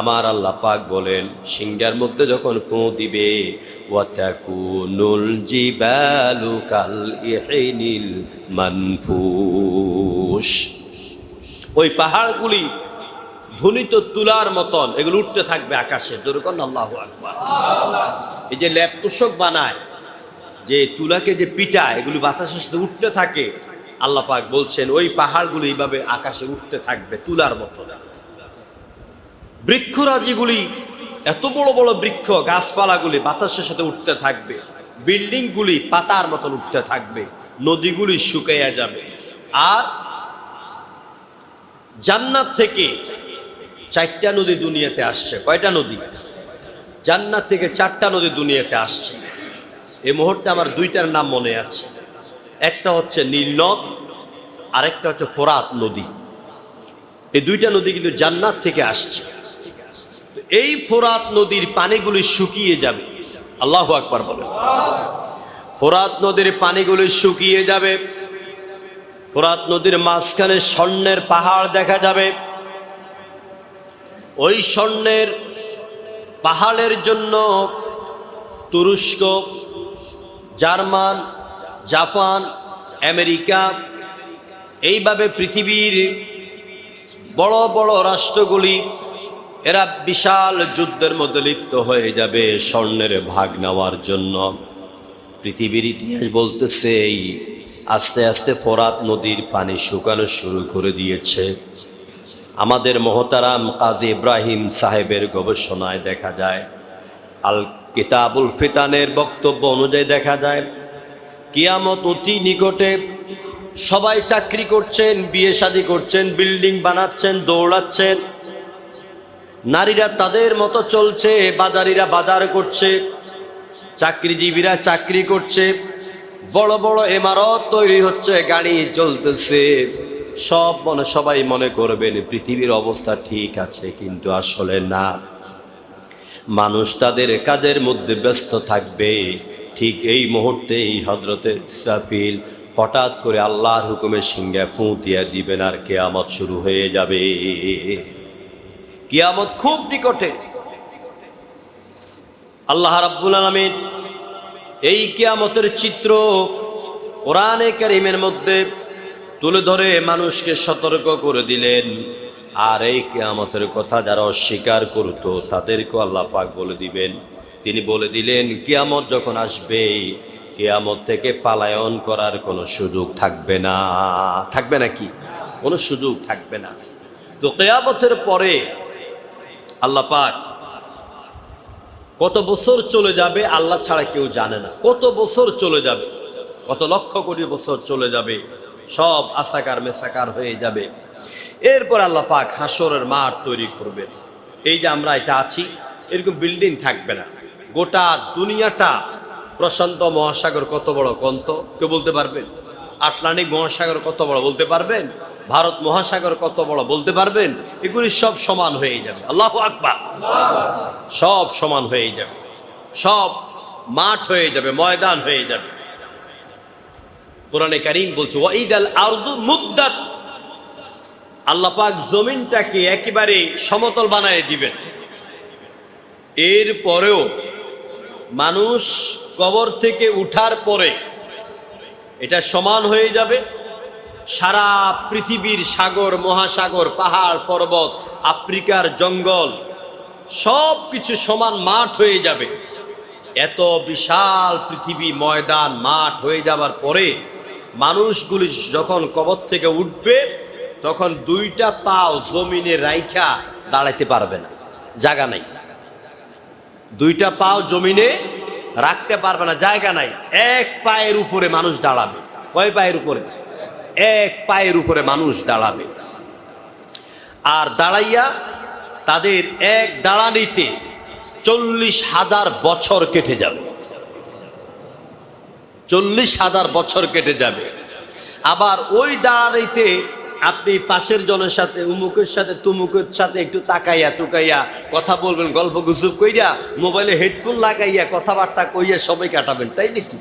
আমার আল্লাহ পাক বলেন, সিংহার মধ্যে যখন ফু দিবে, ওয়াতাকুনুল মানফুস। ওই পাহাড়গুলি ধ্বনিত তুলার মতন, এগুলো উঠতে থাকবে আকাশে। যেরকম আল্লাহ এই যে ল্যাপ তোষক বানায়, যে তুলাকে যে পিটা এগুলি বাতাসের সাথে উঠতে থাকে। আল্লাহ পাক বলছেন, ওই পাহাড়গুলি এইভাবে আকাশে উঠতে থাকবে তুলার মতন। বৃক্ষরাজিগুলি, এত বড় বড় বৃক্ষ, গাছপালাগুলি বাতাসের সাথে উঠতে থাকবে। বিল্ডিংগুলি পাতার মতন উঠতে থাকবে। নদীগুলি শুকাইয়া যাবে। আর জান্নাত থেকে চারটা নদী দুনিয়াতে আসছে। কয়টা নদী? জান্নাত থেকে চারটা নদী দুনিয়াতে আসছে। এই মুহূর্তে আমার দুইটার নাম মনে আছে। একটা হচ্ছে নীলনদ আরেকটা হচ্ছে ফোরাত নদী। এই দুইটা নদী কিন্তু জান্নাত থেকে আসছে। এই ফোরাত নদীর পানিগুলি শুকিয়ে যাবে। আল্লাহ আকবার বলেন। ফোরাত নদীর পানিগুলি শুকিয়ে যাবে। ফোরাত নদীর মাঝখানে স্বর্ণের পাহাড় দেখা যাবে। ওই স্বর্ণের পাহাড়ের জন্য তুরস্ক, জার্মান, জাপান, আমেরিকা এইভাবে পৃথিবীর বড় বড় রাষ্ট্রগুলি এরা বিশাল যুদ্ধের মধ্যে লিপ্ত হয়ে যাবে স্বর্ণের ভাগ নেওয়ার জন্য। পৃথিবীর ইতিহাস বলতেছে, এই আস্তে আস্তে ফোরাত নদীর পানি শুকানো শুরু করে দিয়েছে। আমাদের মহতারাম কাজী ইব্রাহিম সাহেবের গবেষণায় দেখা যায় আল কিতাবুল ফিতানের বক্তব্য অনুযায়ী দেখা যায়, কিয়ামত অতি নিকটে সবাই চাকরি করছেন, বিয়ে শাদী করছেন, বিল্ডিং বানাচ্ছেন, দৌড়াচ্ছেন। নারীরা তাদের মতো চলছে, বাজারিরা বাজার করছে, চাকরিজীবীরা চাকরি করছে, বড় বড় ইমারত তৈরি হচ্ছে, গাড়ি চলতেছে সব মনে, সবাই মনে করবেন পৃথিবীর অবস্থা ঠিক আছে, কিন্তু আসলে না। মানুষ তাদের কাজের মধ্যে ব্যস্ত থাকবে। ঠিক এই মুহূর্তেই হজরতে ইসরাফিল হঠাৎ করে আল্লাহর হুকুমের সিংহে ফুঁ দিয়া দিবেন আর কেয়ামত শুরু হয়ে যাবে। কিয়ামত খুব নিকটে। আল্লাহ রাব্বুল আলমিন এই কিয়ামতের চিত্র কোরআনে কারিমের মধ্যে তুলে ধরে মানুষকে সতর্ক করে দিলেন। আর এই কেয়ামতের কথা যারা অস্বীকার করতো, তাদেরকেও আল্লাহ পাক বলে দিবেন। তিনি বলে দিলেন, কেয়ামত যখন আসবে, কেয়ামত থেকে পালায়ন করার কোনো সুযোগ থাকবে না। থাকবে না কি কোনো সুযোগ থাকবে না। তো কেয়ামতের পরে আল্লাহ পাক, কত বছর চলে যাবে আল্লাহ ছাড়া কেউ জানে না। কত বছর চলে যাবে, কত লক্ষ কোটি বছর চলে যাবে, সব আশাকার মেসাকার হয়ে যাবে। এরপর আল্লাহ পাক হাসরের মাঠ তৈরি করবেন। এই যে আমরা এটা আছি, এরকম বিল্ডিং থাকবে না। গোটা দুনিয়াটা প্রশান্ত মহাসাগর কত বড় কন্ত কেউ বলতে পারবেন? আটলান্টিক মহাসাগর কত বড় বলতে পারবেন? ভারত মহাসাগর কত বড় বলতে পারবেন? এগুলি সব সমান হয়ে যাবে। আল্লাহ আকবার। সব সমান হয়ে যাবে। সব মাঠ হয়ে যাবে, ময়দান হয়ে যাবে। কোরআনে কারিম বলছে ওয়াইদ আল আরদু মুদ্দাত। আল্লাহ পাক জমিনটাকে একেবারে সমতল বানায় দিবেন। এর পরেও মানুষ কবর থেকে উঠার পরে এটা সমান হয়ে যাবে। সারা পৃথিবীর সাগর, মহাসাগর, পাহাড়, পর্বত, আফ্রিকার জঙ্গল সব কিছু সমান মাঠ হয়ে যাবে। এত বিশাল পৃথিবী ময়দান মাঠ হয়ে যাবার পরে মানুষগুলি যখন কবর থেকে উঠবে, তখন দুইটা পাও জমিনে রাইখা দাঁড়াইতে পারবে না, জায়গা নাই। দুইটা পাও জমিনে রাখতে পারবে না, জায়গা নাই। এক পায়ের উপরে মানুষ দাঁড়াবে। কয় পায়ের উপরে? এক পায়ের উপরে মানুষ দাঁড়াবে। আর দাঁড়াইয়া তাদের এক দাঁড়ানিতে চল্লিশ হাজার বছর কেটে যাবে। চল্লিশ হাজার বছর কেটে যাবে। আবার ওই দাঁড়ানিতে আপনি পাশের জনের সাথে, উমুকের সাথে, তুমুকের সাথে একটু তাকাইয়া টুকাইয়া কথা বলবেন, গল্প গুজব কইরা মোবাইলে হেডফোন লাগাইয়া কথাবার্তা কইয়া সবাই কাটাবেন, তাই নাকি?